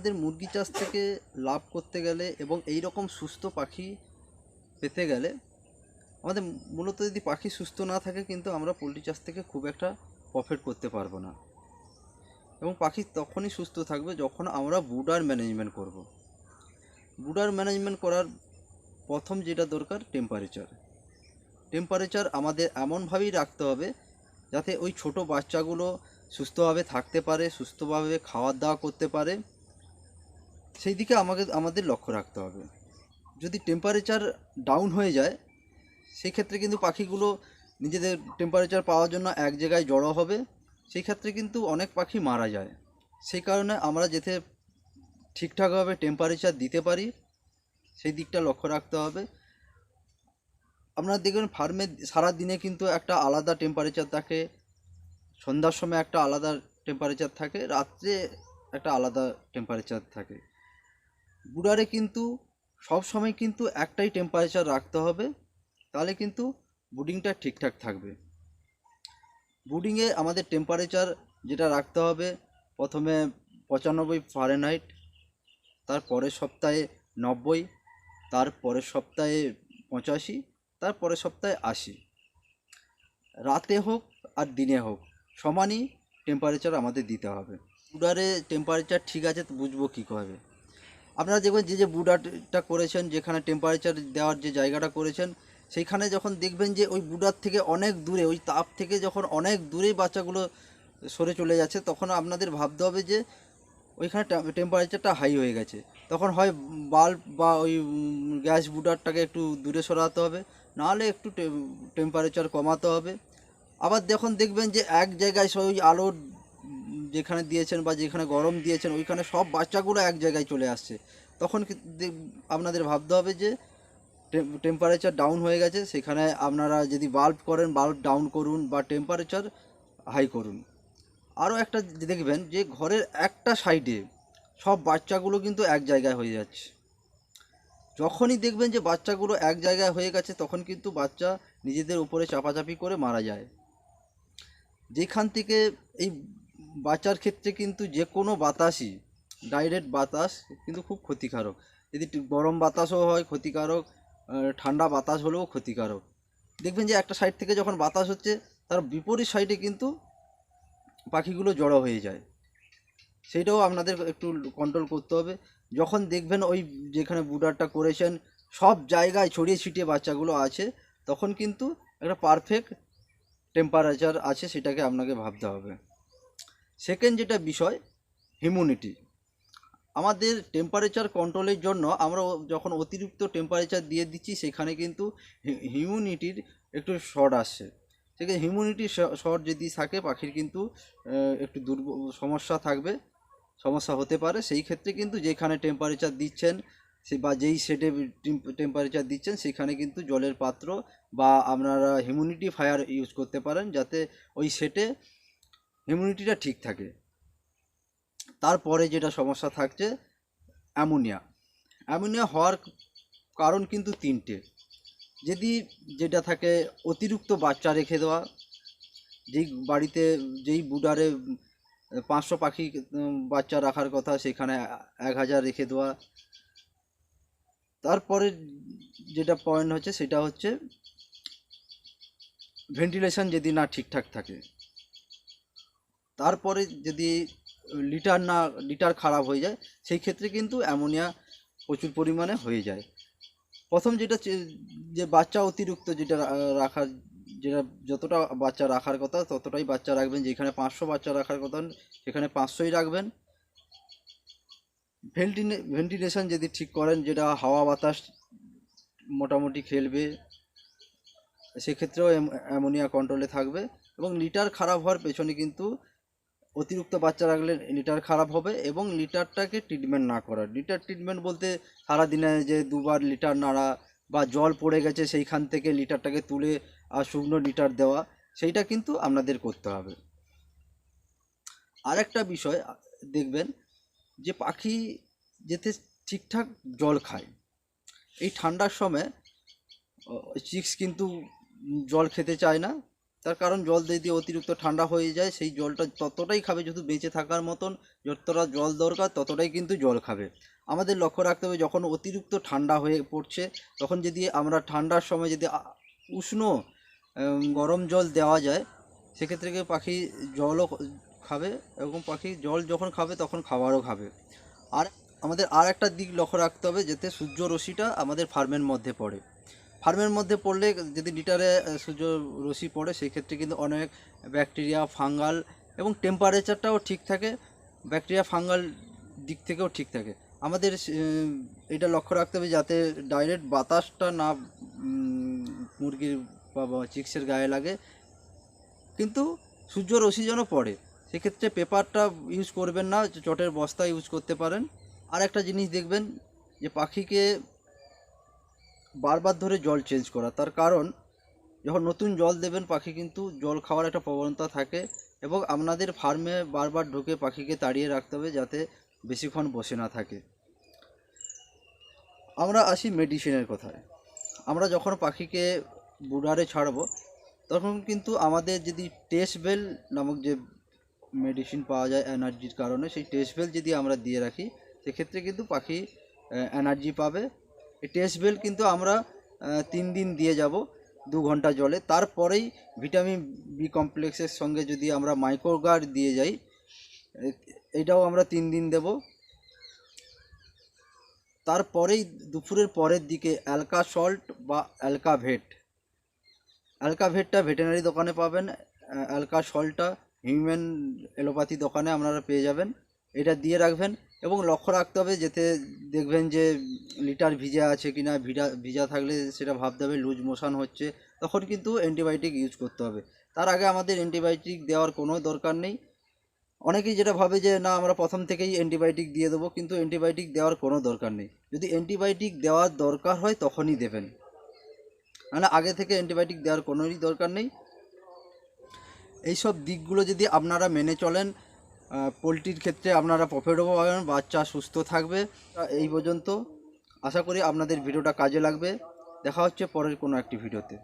আমাদের মুরগি চাষ থেকে লাভ করতে গেলে এবং এই রকম সুস্থ পাখি পেতে গেলে আমাদের মূলত যদি পাখি সুস্থ না থাকে কিন্তু আমরা পোলট্রি চাষ থেকে খুব একটা প্রফিট করতে পারব না। এবং পাখি তখনই সুস্থ থাকবে যখন আমরা বুডার ম্যানেজমেন্ট করব। বুডার ম্যানেজমেন্ট করার প্রথম যেটা দরকার টেম্পারেচার টেম্পারেচার আমাদের এমনভাবেই রাখতে হবে যাতে ওই ছোট বাচ্চাগুলো সুস্থভাবে থাকতে পারে, সুস্থভাবে খাওয়া দাওয়া করতে পারে। সেই দিকে আমাকে, আমাদের লক্ষ্য রাখতে হবে। যদি টেম্পারেচার ডাউন হয়ে যায় সেই ক্ষেত্রে কিন্তু পাখিগুলো নিজেদের টেম্পারেচার পাওয়ার জন্য এক জায়গায় জড়ো হবে। সেই ক্ষেত্রে কিন্তু অনেক পাখি মারা যায়। সেই কারণে আমরা যাতে ঠিকঠাকভাবে টেম্পারেচার দিতে পারি, সেই দিকটা লক্ষ্য রাখতে হবে। আপনারা দেখবেন ফার্মে সারা দিনে কিন্তু একটা আলাদা টেম্পারেচার থাকে, সন্ধ্যার সময় একটা আলাদা টেম্পারেচার থাকে, রাত্রে একটা আলাদা টেম্পারেচার থাকে। বুড়ারে কিন্তু সব সময় কিন্তু একটাই টেম্পারেচার রাখতে হবে, তাহলে কিন্তু বুডিংটা ঠিকঠাক থাকবে। বুডিংয়ে আমাদের টেম্পারেচার যেটা রাখতে হবে, প্রথমে পঁচানব্বই ফারেনহাইট তার পরের সপ্তাহে নব্বই তার পরের সপ্তাহে পঁচাশি তার পরের সপ্তাহে আশি। রাতে হোক আর দিনে হোক, সমানই টেম্পারেচার আমাদের দিতে হবে। বুডারে টেম্পারেচার ঠিক আছে তো বুঝব কী করে? আপনারা দেখবেন যে যে বুডারটা করেছেন, যেখানে টেম্পারেচার দেওয়ার যে জায়গাটা করেছেন, সেইখানে যখন দেখবেন যে, ওই বুডার থেকে অনেক দূরে, ওই তাপ থেকে যখন অনেক দূরেই বাচ্চাগুলো সরে চলে যাচ্ছে, তখন আপনাদের ভাবতে হবে যে, ওইখানে টেম্পারেচারটা হাই হয়ে গেছে। তখন হয় বাল্ব বা ওই গ্যাস বুডারটাকে একটু দূরে সরাতে হবে, নাহলে একটু টেম্পারেচার কমাতে হবে। আবার যখন দেখবেন যে, এক জায়গায় ওই আলোর যেখানে দিয়েছেন বা যেখানে গরম দিয়েছেন, ওইখানে সব বাচ্চাগুলো এক জায়গায় চলে আসছে। তখন আপনাদের ভাবতে হবে যে টেম্পারেচার ডাউন হয়ে গেছে, সেখানে আপনারা যদি বাল্ব করেন বাল্ব ডাউন করুন বা টেম্পারেচার হাই করুন। আরও একটা দেখবেন যে, ঘরের একটা সাইডে সব বাচ্চাগুলো কিন্তু এক জায়গায় হয়ে যাচ্ছে। যখনই দেখবেন যে বাচ্চাগুলো এক জায়গায় হয়ে গেছে, তখন কিন্তু বাচ্চা নিজেদের উপরে চাপাচাপি করে মারা যায়। যেখান থেকে এই বাচ্চার ক্ষেত্রে কিন্তু যে কোনো বাতাসই ডাইরেক্ট বাতাস কিন্তু খুব ক্ষতিকারক। যদি গরম বাতাসও হয়, ক্ষতিকারক ঠান্ডা বাতাস হলেও ক্ষতিকারক। দেখবেন যে একটা সাইড থেকে যখন বাতাস হচ্ছে, তার বিপরীত সাইডে কিন্তু পাখিগুলো জড়ো হয়ে যায়। সেইটাও আপনাদের একটু কন্ট্রোল করতে হবে। যখন দেখবেন ওই যেখানে বুডারটা করেছেন, সব জায়গায় ছড়িয়ে ছিটিয়ে বাচ্চাগুলো আছে, তখন কিন্তু একটা পারফেক্ট টেম্পারেচার আছে, সেটাকে আপনাকে ভাবতে হবে। সেকেন্ড যেটা বিষয় হিউমিডিটি আমাদের টেম্পারেচার কন্ট্রোলের জন্য আমরা যখন অতিরিক্ত টেম্পারেচার দিয়ে দিচ্ছি, সেখানে কিন্তু হিউমিডিটির একটু শর্ট আসছে। ঠিক আছে? হিউমিডিটি শর্ট যদি থাকে, পাখির কিন্তু একটু দুর্ব সমস্যা থাকবে। সমস্যা হতে পারে। সেই ক্ষেত্রে কিন্তু যেখানে টেম্পারেচার দিচ্ছেন, সে বা যেই সেটে টেম্পারেচার দিচ্ছেন, সেখানে কিন্তু জলের পাত্র বা আপনারা হিউমিডিটি ফায়ার ইউজ করতে পারেন, যাতে ওই সেটে হিউমিডিটিটা ঠিক থাকে। তারপরে যেটা সমস্যা থাকছে, অ্যামোনিয়া। অ্যামোনিয়া হওয়ার কারণ কিন্তু তিনটে। যদি যেটা থাকে, অতিরিক্ত বাচ্চা রেখে দেওয়া, যেই বাড়িতে যেই বুডারে পাঁচশো পাখি বাচ্চা রাখার কথা, সেখানে এক হাজার রেখে দেওয়া। তারপরে যেটা পয়েন্ট হচ্ছে, সেটা হচ্ছে ভেন্টিলেশন যদি না ঠিকঠাক থাকে। তারপরে যদি লিটার না, লিটার খারাপ হয়ে যায়, সেই ক্ষেত্রে কিন্তু অ্যামোনিয়া প্রচুর পরিমাণে হয়ে যায়। প্রথম যেটা যে বাচ্চা অতিরিক্ত যেটা রাখার, যেটা যতটা বাচ্চা রাখার কথা, ততটাই বাচ্চা রাখবেন। যেখানে পাঁচশো বাচ্চা রাখার কথা, সেখানে পাঁচশোই রাখবেন। ভেন্টিনে ভেন্টিলেশন যদি ঠিক করেন, যেটা হাওয়া বাতাস মোটামুটি খেলবে, সেক্ষেত্রেও অ্যাম- অ্যামোনিয়া কন্ট্রোলে থাকবে। এবং লিটার খারাপ হওয়ার পেছনে কিন্তু অতিরিক্ত বাচ্চা রাখলে লিটার খারাপ হবে এবং লিটারটাকে ট্রিটমেন্ট না করা লিটার ট্রিটমেন্ট বলতে সারাদিনে যে দুবার লিটার নাড়া বা জল পড়ে গেছে সেইখান থেকে লিটারটাকে তুলে আর শুকনো লিটার দেওয়া, সেইটা কিন্তু আপনাদের করতে হবে। আরেকটা বিষয়, দেখবেন যে পাখি যেতে ঠিকঠাক জল খায়। এই ঠান্ডার সময় চিক্স কিন্তু জল খেতে চায় না। তার কারণ জল দিয়ে দিয়ে অতিরিক্ত ঠান্ডা হয়ে যায়, সেই জলটা ততটাই খাবে যেহেতু বেঁচে থাকার মতন। যতটা জল দরকার, ততটাই কিন্তু জল খাবে। আমাদের লক্ষ্য রাখতে হবে, যখন অতিরিক্ত ঠান্ডা হয়ে পড়ছে, তখন যদি আমরা ঠান্ডার সময় যদি উষ্ণ গরম জল দেওয়া যায়, সেক্ষেত্রে পাখি জলও খাবে এবং পাখি জল যখন খাবে, তখন খাবারও খাবে। আর আমাদের আর একটা দিক লক্ষ্য রাখতে হবে, যাতে সূর্য রশ্মিটা আমাদের ফার্মের মধ্যে পড়ে। ফার্মের মধ্যে পড়লে যদি লিটারে সূর্য রশ্মি পড়ে সেই ক্ষেত্রে কিন্তু অনেক ব্যাকটেরিয়া, ফাঙ্গাল এবং টেম্পারেচারটাও ঠিক থাকে। ব্যাকটেরিয়া, ফাঙ্গাল দিক থেকেও ঠিক থাকে। আমাদের এটা লক্ষ্য রাখতে হবে যাতে ডাইরেক্ট বাতাসটা না মুরগির বা বা চিক্সের গায়ে লাগে। কিন্তু সূর্য রশ্মি যেন পড়ে, সেক্ষেত্রে পেপারটা ইউজ করবেন না, চটের বস্তা ইউজ করতে পারেন। আর একটা জিনিস দেখবেন যে পাখিকে বারবার ধরে জল চেঞ্জ করা। তার কারণ, যখন নতুন জল দেবেন, পাখি কিন্তু জল খাওয়ার একটা প্রবণতা থাকে এবং আপনাদের ফার্মে বারবার ঢুকে পাখিকে তাড়িয়ে রাখতে হবে যাতে বেশিক্ষণ বসে না থাকে। আমরা আসি মেডিসিনের কথায়। আমরা যখন পাখিকে বুডারে ছাড়বো, তখন কিন্তু আমাদের যদি টেস্ট বেল নামক যে মেডিসিন পাওয়া যায় এনার্জির কারণে, সেই টেস্ট বেল যদি আমরা দিয়ে রাখি, সেক্ষেত্রে কিন্তু পাখি এনার্জি পাবে। টেস্ট বেল কিন্তু আমরা তিন দিন দিয়ে যাব দু ঘণ্টা জলে। তারপরেই ভিটামিন বি কমপ্লেক্সের সঙ্গে যদি আমরা মাইক্রোগার্ড দিয়ে যাই, এটাও আমরা তিন দিন দেব। তারপরেই দুপুরের পরের দিকে অ্যালকা সল্ট বা অ্যালকা ভেট অ্যালকা ভেটটা ভেটেনারি দোকানে পাবেন অ্যালকা সল্টটা হিউম্যান এলোপ্যাথি দোকানে আপনারা পেয়ে যাবেন। এটা দিয়ে রাখবেন। এবং লক্ষ্য রাখতে হবে যাতে দেখবেন যে লিটার ভিজা আছে কি না ভিজা ভিজা থাকলে সেটা ভাবতে হবে, লুজ মোশন হচ্ছে, তখন কিন্তু অ্যান্টিবায়োটিক ইউজ করতে হবে। তার আগে আমাদের অ্যান্টিবায়োটিক দেওয়ার কোনো দরকার নেই। অনেকেই যেটা ভাবে যে, না, আমরা প্রথম থেকেই অ্যান্টিবায়োটিক দিয়ে দেবো কিন্তু অ্যান্টিবায়োটিক দেওয়ার কোনো দরকার নেই। যদি অ্যান্টিবায়োটিক দেওয়ার দরকার হয়, তখনই দেবেন। মানে আগে থেকে অ্যান্টিবায়োটিক দেওয়ার কোনোই দরকার নেই। এইসব দিকগুলো যদি আপনারা মেনে চলেন পোলট্রির ক্ষেত্রে আপনারা প্রফিটও পাবেন বাচ্চা সুস্থ থাকবে। এই পর্যন্ত। আশা করি আপনাদের ভিডিওটা কাজে লাগবে। দেখা হচ্ছে পরের কোনো একটি ভিডিওতে।